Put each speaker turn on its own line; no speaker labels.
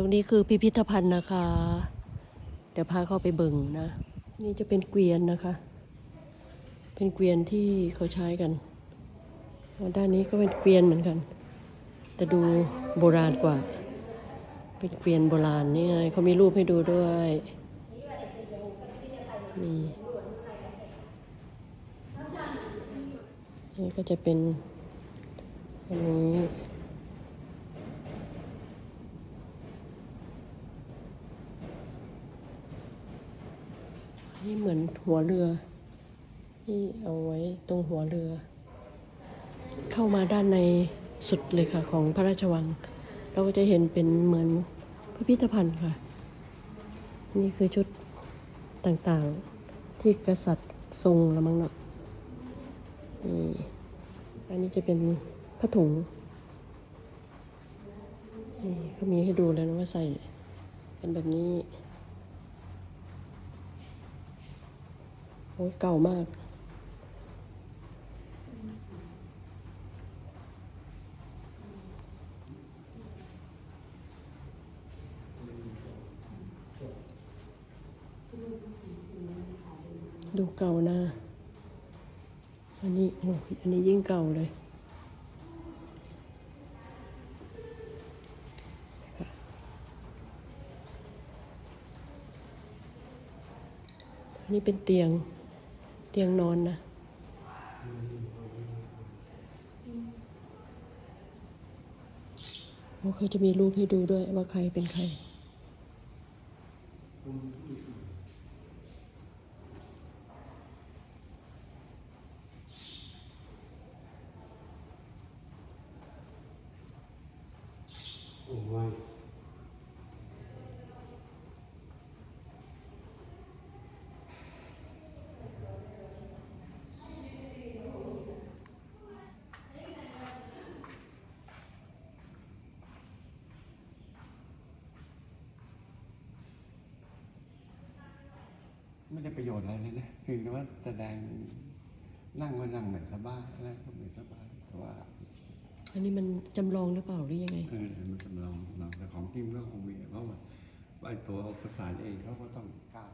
ตรงนี้คือพิพิธภัณฑ์นะคะ เดี๋ยวพาเข้าไปเบิ่งนะ นี่จะเป็นเกวียนนะคะ เป็นเกวียนที่เขาใช้กันด้านนี้ก็เป็นเกวียนเหมือนกัน แต่ดูโบราณกว่า เป็นเกวียนโบราณนี่ไงเขามีรูปให้ดูด้วยนี่นี่ก็จะเป็นอันนี้ นี่เหมือนหัวเรือ ที่เอาไว้ตรงหัวเรือ เข้ามาด้านในสุดเลยค่ะของพระราชวัง เราก็จะเห็นเป็นเหมือนพิพิธภัณฑ์ค่ะ นี่คือชุดต่างๆที่กษัตริย์ทรงละมั้งเนาะนี่อันนี้จะเป็นผ้าถุงนี่เขามีให้ดูแล้วนะว่าใส่เป็นแบบนี้ โอ้ยเก่ามาก ดูเก่านะ อันนี้โอ้ยอันนี้ยิ่งเก่าเลยอันนี้เป็นเตียง ตียงนอนนะโอเคจะมีรูปให้ดูด้วยว่าใครเป็นใคร
ไม่ได้ประโยชน์อะไรเลยนะคือแต่ว่าแสดงนั่งก็นั่งแบบสบายอะไรก็แบบสบายแต่ว่า
อันนี้มันจำลองหรือเปล่าหรือยังไง
เออมันกำลังเราแต่ของจริงก็คงมีเพราะว่าไอ้ตัวภาษาเองเขาก็ต้องกล้า